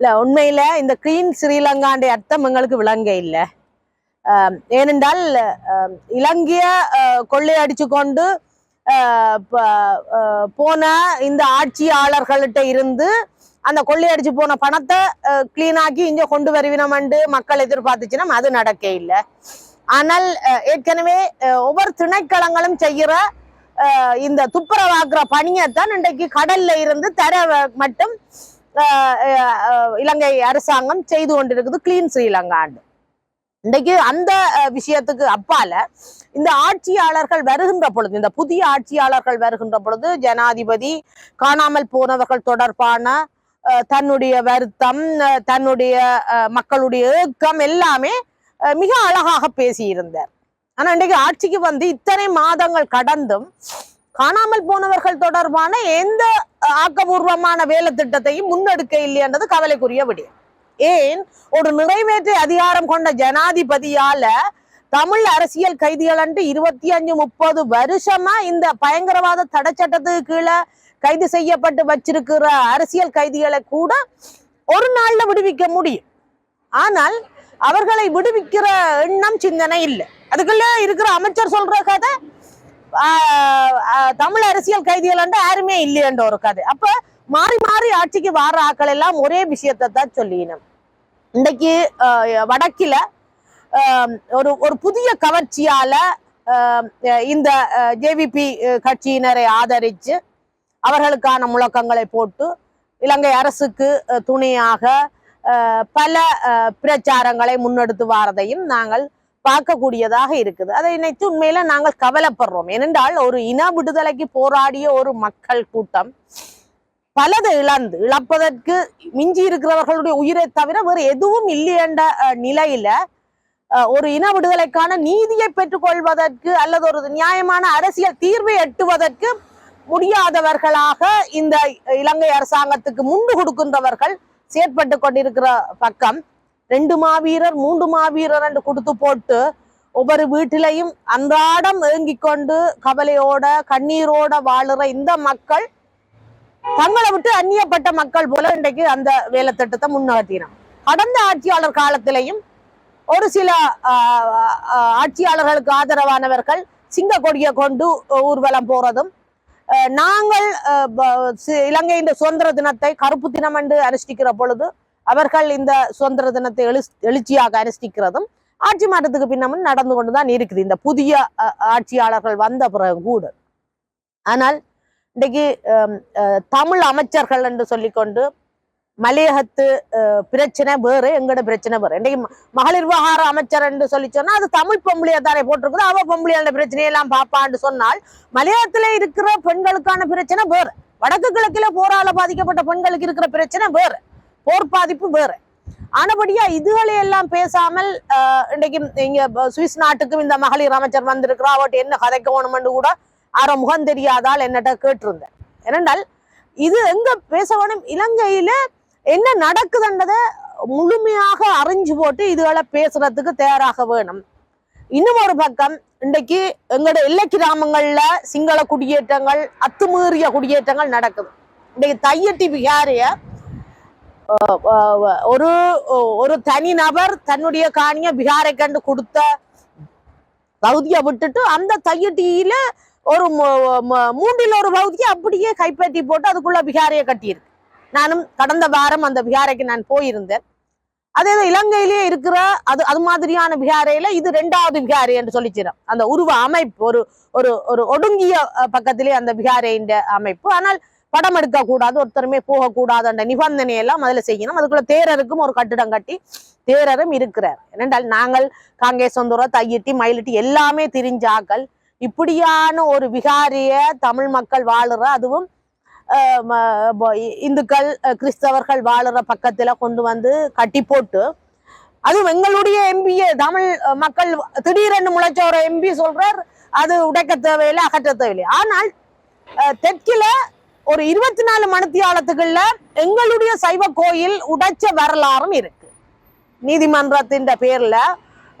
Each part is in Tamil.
இல்ல உண்மையில இந்த கிரீன் ஸ்ரீலங்காண்ட அர்த்தம் எங்களுக்கு விளங்க இல்ல. ஏனென்றால் இலங்கைய கொள்ளையடிச்சு கொண்டு போன இந்த ஆட்சியாளர்கள்ட்ட இருந்து அந்த கொள்ளையடிச்சு போன பணத்தை கிளீனாக்கி இங்கே கொண்டு வருவினமண்டு மக்கள் எதிர்பார்த்துச்சுன்னா அது நடக்க இல்லை. ஆனால் ஏற்கனவே ஒவ்வொரு திணைக்களங்களும் செய்கிற அஹ், இந்த துப்புரவாக்குற பணியைத்தான் இன்றைக்கு கடல்ல இருந்து தர வ- மட்டும் இலங்கை அரசாங்கம் செய்து கொண்டிருக்குது கிளீன் ஸ்ரீலங்காண்டு இன்றைக்கு அந்த விஷயத்துக்கு அப்பால இந்த ஆட்சியாளர்கள் வருகின்ற பொழுது இந்த புதிய ஆட்சியாளர்கள் வருகின்ற பொழுது ஜனாதிபதி காணாமல் போனவர்கள் தொடர்பான அஹ், தன்னுடைய வருத்தம் அஹ், தன்னுடைய அஹ், மக்களுடைய ஏக்கம் எல்லாமே அஹ், மிக அழகாக பேசியிருந்தார். ஆனா இன்றைக்கு ஆட்சிக்கு வந்து இத்தனை மாதங்கள் கடந்தும் காணாமல் போனவர்கள் தொடர்பான எந்த ஆக்கபூர்வமான வேலை திட்டத்தையும் முன்னெடுக்க இல்லைன்றது கவலைக்குரிய விடயம். ஏன்? ஒரு நிறைவேற்று அதிகாரம் கொண்ட ஜனாதிபதியால தமிழ் அரசியல் கைதிகள் அன்று இருபத்தி அஞ்சு முப்பது வருஷமா இந்த பயங்கரவாத தடை சட்டத்துக்கு கீழே கைது செய்யப்பட்டு வச்சிருக்கிற அரசியல் கைதிகளை கூட ஒரு நாள்ல விடுவிக்க முடியும். ஆனால் அவர்களை விடுவிக்கிற எண்ணம் சிந்தனை இல்லை. அதுக்குள்ள இருக்கிற அமைச்சர் சொல்ற கதை தமிழ் அரசியல் கைதிகள் யாருமே இல்லையன்ற ஒரு கதை. அப்ப மாறி மாறி ஆட்சிக்கு வார ஆக்கள் எல்லாம் ஒரே விஷயத்தை தான் சொல்லினோம் இன்றைக்கு வடக்கில ஆஹ், ஒரு ஒரு புதிய கவர்ச்சியால இந்த ஜேவிபி கட்சியினரை ஆதரிச்சு அவர்களுக்கான முழக்கங்களை போட்டு இலங்கை அரசுக்கு துணையாக அஹ், பல அஹ், பிரச்சாரங்களை முன்னெடுத்து வாரதையும் நாங்கள் பார்க்கக்கூடியதாக இருக்குது. அதை நினைத்து உண்மையில நாங்கள் கவலைப்படுறோம். ஏனென்றால் ஒரு இன விடுதலைக்கு போராடிய ஒரு மக்கள் கூட்டம் பலதை இழந்து இழப்பதற்கு மிஞ்சி இருக்கிறவர்களுடைய உயிரை தவிர வேறு எதுவும் இல்லையென்ற நிலையில அஹ், ஒரு இன விடுதலைக்கான நீதியை பெற்றுக்கொள்வதற்கு அல்லது ஒரு நியாயமான அரசியல் தீர்வை எட்டுவதற்கு முடியாதவர்களாக இந்த இலங்கை அரசாங்கத்துக்கு முண்டு கொடுக்கின்றவர்கள் செயற்பட்டு கொண்டிருக்கிற பக்கம் ரெண்டு மாவீரர் மூன்று மாவீரர் என்று கொடுத்து போட்டு ஒவ்வொரு வீட்டிலையும் அன்றாடம் ஏங்கிக் கொண்டு கவலையோட கண்ணீரோட வாழுற இந்த மக்கள் தங்களை விட்டு அந்நியப்பட்ட மக்கள் போல இன்றைக்கு அந்த வேலை திட்டத்தை முன்னகர்த்தினோம் கடந்த ஆட்சியாளர் காலத்திலையும் ஒரு சில ஆஹ், ஆஹ், ஆட்சியாளர்களுக்கு ஆதரவானவர்கள் சிங்க கொடியை கொண்டு ஊர்வலம் போறதும் அஹ், நாங்கள் அஹ், சி- இலங்கையின் சுதந்திர தினத்தை கருப்பு தினம் என்று அனுஷ்டிக்கிற பொழுது அவர்கள் இந்த சுதந்திர தினத்தை எழு எழுச்சியாக அனுஷ்டிக்கிறதும் ஆட்சி மாற்றத்துக்கு பின்னமும் நடந்து கொண்டுதான் இருக்குது. இந்த புதிய ஆட்சியாளர்கள் வந்த பிறகு கூட. ஆனால் இன்றைக்கு தமிழ் அமைச்சர்கள் என்று சொல்லிக்கொண்டு மலையகத்து அஹ், பிரச்சனை வேறு எங்கட பிரச்சனை வேறு. இன்றைக்கு மகளிர் விவகார அமைச்சர் என்று சொல்லி சொன்னா அது தமிழ் பொம்பளையை தானே போட்டிருக்குது அவ பொம்பளையான பிரச்சனையெல்லாம் பாப்பான்னு சொன்னால் மலையாளத்துல இருக்கிற பெண்களுக்கான பிரச்சனை வேறு. வடக்கு கிழக்குல போரால பாதிக்கப்பட்ட பெண்களுக்கு இருக்கிற பிரச்சனை வேறு. போர் பாதிப்பு வேறு. ஆனபடியா இதுகளை எல்லாம் பேசாமல் இன்றைக்கு இங்க சுவிஸ் நாட்டுக்கும் இந்த மகளிர் அமைச்சர் வந்திருக்கிறா அவட்ட என்ன கதைக்க வேணும்னு கூட அற முகம் தெரியாதால் என்னட்ட கேட்டிருந்தேன். ஏனென்றால் இது எங்க பேச வேணும்? இலங்கையில என்ன நடக்குதுன்றதை முழுமையாக அறிஞ்சு போட்டு இதுகளை பேசுறதுக்கு தயாராக வேணும். இன்னும் ஒரு பக்கம் இன்றைக்கு எங்களோட எல்லை கிராமங்கள்ல சிங்கள குடியேற்றங்கள் அத்துமீறிய குடியேற்றங்கள் நடக்குது. இன்றைக்கு தையட்டி விகாரிய ஒரு ஒரு தனி நபர் தன்னுடைய காணிய பிகாரை கண்டு கொடுத்த பகுதியை விட்டுட்டு அந்த தையட்டியில ஒரு மூன்றில் ஒரு பகுதியை அப்படியே கைப்பற்றி போட்டு அதுக்குள்ள பிகாரையை கட்டியிருக்கு. நானும் கடந்த வாரம் அந்த பிகாரைக்கு நான் போயிருந்தேன். அதே இலங்கையிலேயே இருக்கிற அது அது மாதிரியான பிகாரையில இது ரெண்டாவது பிகாரை என்று சொல்லிச்சிடும் அந்த உருவ அமைப்பு ஒரு ஒரு ஒரு ஒடுங்கிய பக்கத்திலே அந்த பிகாரையின் அமைப்பு. ஆனால் படம் எடுக்கக்கூடாது ஒருத்தருமே போகக்கூடாது அந்த நிபந்தனை எல்லாம் அதுல செய்யணும். அதுக்குள்ள தேரருக்கும் ஒரு கட்டிடம் கட்டி தேரரும் இருக்கிறார். ஏனென்றால் நாங்கள் காங்கேசந்தூர தையிட்டி மயிலிட்டி எல்லாமே திரிஞ்சாக்கள். இப்படியான ஒரு விகாரிய தமிழ் மக்கள் வாழுற அதுவும் இந்துக்கள் கிறிஸ்தவர்கள் வாழுற பக்கத்துல கொண்டு வந்து கட்டி போட்டு அதுவும் எங்களுடைய எம்பி தமிழ் மக்கள் திடீரென்று முளைச்ச ஒரு எம்பி சொல்றார் அது உடைக்க தேவையில்லை அகற்ற தேவையில்லை. ஆனால் தெற்கில ஒரு இருபத்தி நாலு மணித்தியாலத்துக்குள்ள எங்களுடைய சைவ கோயில் உடைச்ச வரலாறும் இருக்கு. நீதிமன்றத்தின் பேர்ல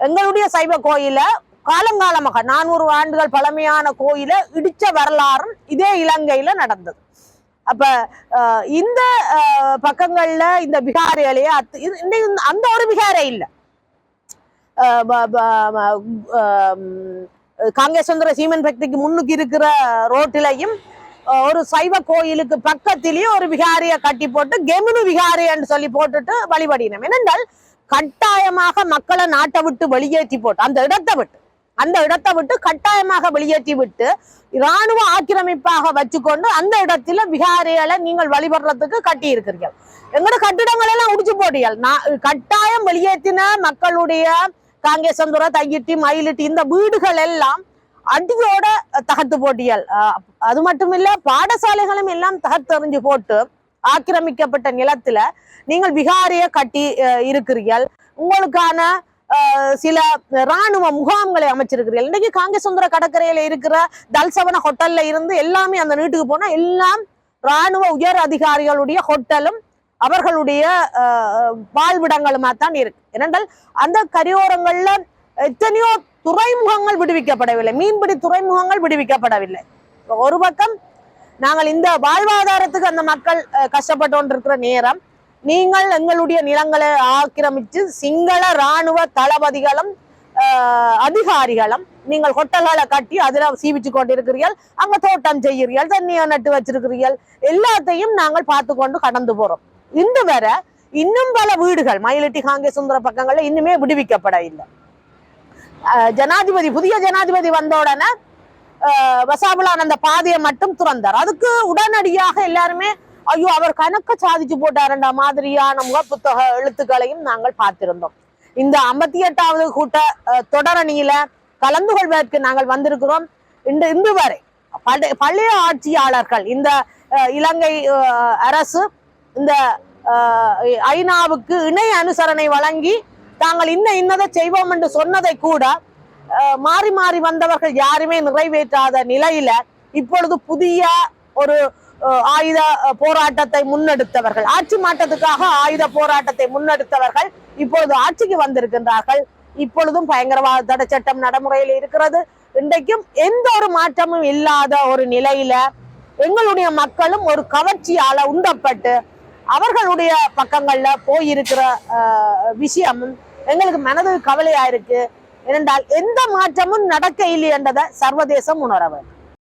எங்களுடைய சைவ கோயில காலங்காலமாக நானூறு ஆண்டுகள் பழமையான கோயில இடிச்ச வரலாறும் இதே இலங்கையில நடந்தது. அப்ப அஹ், இந்த பக்கங்கள்ல இந்த பிகாரிகளையே அத்து- இது- அந்த ஒரு பிகாரே இல்லை. அஹ் காங்கேசந்திர சீமன் பக்திக்கு முன்னுக்கு இருக்கிற ரோட்டிலையும் ஒரு சைவ கோயிலுக்கு பக்கத்திலேயே ஒரு விகாரிய கட்டி போட்டு கெமினு விகாரியன்னு சொல்லி போட்டுட்டு வழிபடினோம். ஏனென்றால் கட்டாயமாக மக்களை நாட்டை விட்டு வெளியேற்றி போட்டு அந்த இடத்தை விட்டு அந்த இடத்தை விட்டு கட்டாயமாக வெளியேற்றி விட்டு இராணுவ ஆக்கிரமிப்பாக வச்சுக்கொண்டு அந்த இடத்துல விகாரிகளை நீங்கள் வழிபடுறதுக்கு கட்டி இருக்கிறீர்கள். எங்களோட கட்டிடங்கள் எல்லாம் உடிச்சு போட்டீர்கள் நான் கட்டாயம் வெளியேற்றின மக்களுடைய காங்கேசந்துர தையிட்டி மயிலிட்டி இந்த வீடுகள் எல்லாம் அடியோட தகர்த்து போட்டியல் அஹ் அது மட்டும் இல்ல பாடசாலைகளும் எல்லாம் தகர்த்தறிஞ்சு போட்டு ஆக்கிரமிக்கப்பட்ட நிலத்துல நீங்கள் விகாரிய கட்டி இருக்கிறீர்கள். உங்களுக்கான சில ராணுவ முகாம்களை அமைச்சிருக்கிறீர்கள். இன்னைக்கு காங்கேசுந்தர கடற்கரையில இருக்கிற தல்சவன ஹோட்டல்ல இருந்து எல்லாமே அந்த நீட்டுக்கு போனா எல்லாம் ராணுவ உயர் அதிகாரிகளுடைய ஹோட்டலும் அவர்களுடைய வாழ்விடங்களுமா தான் இருக்கு. ஏனென்றால் அந்த கரையோரங்கள்ல எத்தனையோ துறைமுகங்கள் விடுவிக்கப்படவில்லை. மீன்பிடி துறைமுகங்கள் விடுவிக்கப்படவில்லை. ஒரு பக்கம் நாங்கள் இந்த வாழ்வாதாரத்துக்கு அந்த மக்கள் கஷ்டப்பட்டு கொண்டிருக்கிற நேரம் நீங்கள் எங்களுடைய நிலங்களை ஆக்கிரமித்து சிங்கள ராணுவ தளபதிகளும் அதிகாரிகளும் நீங்கள் ஹோட்டல்களை கட்டி அதில் சீவிச்சு கொண்டிருக்கிறீர்கள். அங்க தோட்டம் செய்கிறீர்கள் தண்ணியை நட்டு வச்சிருக்கிறீர்கள். எல்லாத்தையும் நாங்கள் பார்த்து கொண்டு கடந்து போறோம். இன்று வர இன்னும் பல வீடுகள் மயிலட்டி காங்கேசுந்தர பக்கங்கள்ல இன்னுமே விடுவிக்கப்பட இல்லை ஜனாதிபதி புதிய ஜனாதிபதி வந்த உடனே வசாபுலான் அந்த பாதையை மட்டும் துறந்தார். அதுக்கு உடனடியாக எல்லாருமே ஐயோ அவர் கணக்க சாதிச்சு போட்டாருன்ற மாதிரியான முகப்புத்தக எழுத்துக்களையும் நாங்கள் பார்த்திருந்தோம். இந்த ஐம்பத்தி எட்டாவது கூட்ட தொடரணியில கலந்து கொள்வதற்கு நாங்கள் வந்திருக்கிறோம். இன்று இன்று வரை பழைய பழைய ஆட்சியாளர்கள் இந்த அஹ், இலங்கை அரசு இந்த ஐநாவுக்கு இணை அனுசரணை வழங்கி தாங்கள் இன்ன இன்னதை செய்வோம் என்று சொன்னதை கூட மாறி மாறி வந்தவர்கள் யாருமே நிறைவேற்றாத நிலையில இப்பொழுது புதிய ஒரு ஆயுத போராட்டத்தை முன்னெடுத்தவர்கள் ஆட்சி மாற்றத்துக்காக ஆயுத போராட்டத்தை முன்னெடுத்தவர்கள் இப்பொழுது ஆட்சிக்கு வந்திருக்கின்றார்கள். இப்பொழுதும் பயங்கரவாத தடை சட்டம் நடைமுறையில் இருக்கிறது. இன்றைக்கும் எந்த ஒரு மாற்றமும் இல்லாத ஒரு நிலையில எங்களுடைய மக்களும் ஒரு கவர்ச்சியால உண்டப்பட்டு அவர்களுடைய பக்கங்கள்ல போயிருக்கிற அஹ், விஷயமும் எங்களுக்கு மனது கவலையா இருக்கு. ஏனென்றால் எந்த மாற்றமும் நடக்க இல்லை என்றதை சர்வதேசம் உணர வேண்டும்